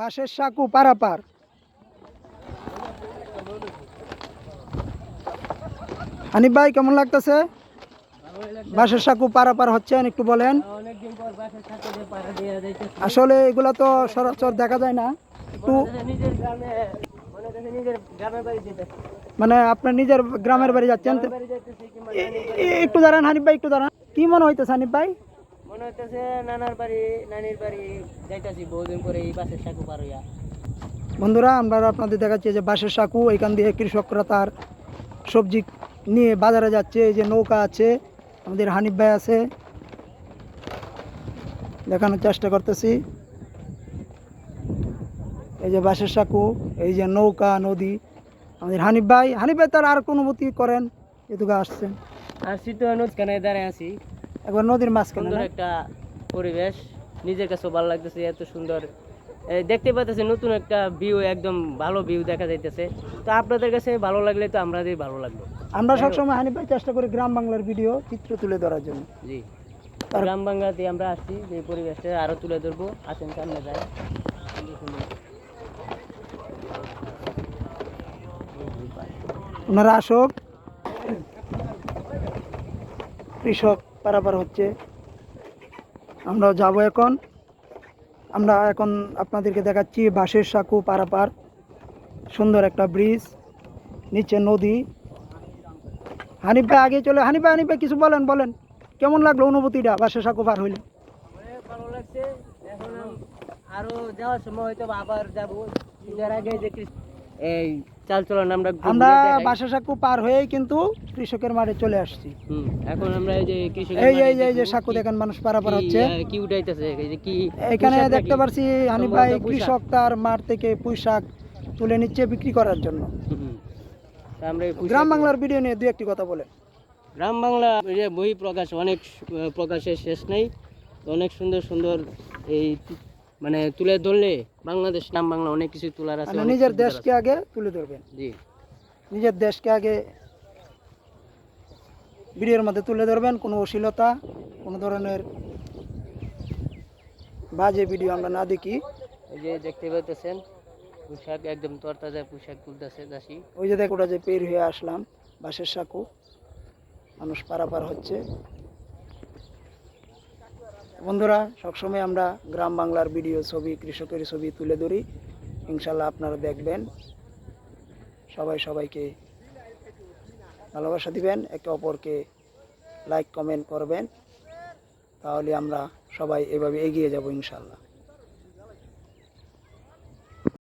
বাঁশের সাঁকু পারাপার। হানিফ ভাই, কেমন লাগতেছে? বাঁশের সাঁকু পারাপার হচ্ছেন একটু বলেন। আসলে এগুলো তো সচরাচর দেখা যায় না। একটু মনে আপনার নিজের গ্রামের বাড়ি যাচ্ছেন একটু দাঁড়ান হানিফ ভাই, একটু দাঁড়ান। কি মনে হইতেছে হানিফ ভাই? মনে হইতেছে নানার বাড়ি নানির বাড়ি যাইতেছি বহুদিন পরে এই বাসের সাঁকু পার হইয়া। বন্ধুরা আমরা আপনাদের দেখাচ্ছি যে বাঁশের সাঁকু এখান দিয়ে কৃষকরা তার সবজি নিয়ে বাজারে যাচ্ছে এই যে নৌকা আছে আমাদের হানিফ ভাই আছে। দেখানোর চেষ্টা করতেছি। এই যে বাঁশের সাঁকু এই যে নৌকা নদী আমাদের হানিফ ভাই হানিফ ভাই তার আর কোনো অনুভূতি করেন? এদিকে আসছেন। আর শীত নদীখানে দাঁড়ায় আছি। একবার নদীর মাঝখানে সুন্দর একটা পরিবেশ। নিজের কাছে ভালো লাগতেছে এত সুন্দর। দেখতে পাচ্ছেন নতুন একটা ভিউ একদম ভালো ভিউ দেখা যাইতেছে। তো আপনাদের কাছে ভালো লাগলে তো আমাদের ভালো লাগল আমরা সবসময় হানিফ ভাই চেষ্টা করি গ্রাম বাংলার ভিডিও চিত্র তুলে ধরার জন্য। জি। গ্রাম বাংলাতে আমরা আসছি যে পরিবেশটা আরও তুলে ধরবো। আসেন সামনে সুন্দর। ওনারা আসুক। কৃষক। পারাপার হচ্ছে। আমরা যাব এখন। আমরা এখন আপনাদেরকে দেখাচ্ছি বাঁশের সাঁকু পারাপার। সুন্দর একটা ব্রিজ, নিচে নদী। হানিফ ভাই, আগে চলে। হানিফ ভাই, হানিফ কিছু বলেন বলেন। কেমন লাগল অনুভূতিটা বাঁশের সাঁকু পার হইলে? ভালো লাগছে। যাওয়ার সময় হয়তো আবার যাব। আগে যে এই চাল চলন আমরা আমরা দেখাই। বাঁশের সাঁকু পার হয়েই কিন্তু কৃষকের মাঠে চলে আসছি। এখন আমরা এই যে কৃষকের এই এই যে- এই যে দেখব সাঁকু দেখেন মানুষ পারাপার হচ্ছে। কি উঠাইতেছে এই যে কি এখানে দেখতে পারছি হানিফ ভাই কৃষক তার মাঠ থেকে পুঁই শাক তুলে নিচ্ছে বিক্রি করার জন্য। আমরা গ্রাম বাংলার ভিডিও নিয়ে দু একটি কথা বলে গ্রাম বাংলা যে বই প্রকাশ অনেক প্রকাশের শেষ নেই। অনেক সুন্দর সুন্দর এই মানে তুলে ধরলে বাংলাদেশ নাম বাংলা অনেক কিছু তোলার আছে মানে নিজের দেশকে আগে তুলে ধরবেন। জি। নিজের দেশকে আগে ভিডিওর মধ্যে তুলে ধরবেন কোনো অশ্লীলতা কোনো ধরনের বাজে ভিডিও আমরা না দেখি। এই যে দেখতে পাইতেছেন পোশাক একদম তরতাজা পোশাক তুলতেছে দাসী। ওই যে দেখ ওটা যে পের হয়ে আসলাম বাসের সাঁকু। মানুষ পারাপার হচ্ছে। বন্ধুরা, সবসময় আমরা গ্রাম বাংলার ভিডিও ছবি, কৃষকের ছবি তুলে ধরি। ইনশাল্লাহ আপনারা দেখবেন। সবাই সবাইকে ভালোবাসা দিবেন, একে অপরকে লাইক কমেন্ট করবেন। তাহলে আমরা সবাই এভাবে এগিয়ে যাব ইনশাল্লাহ।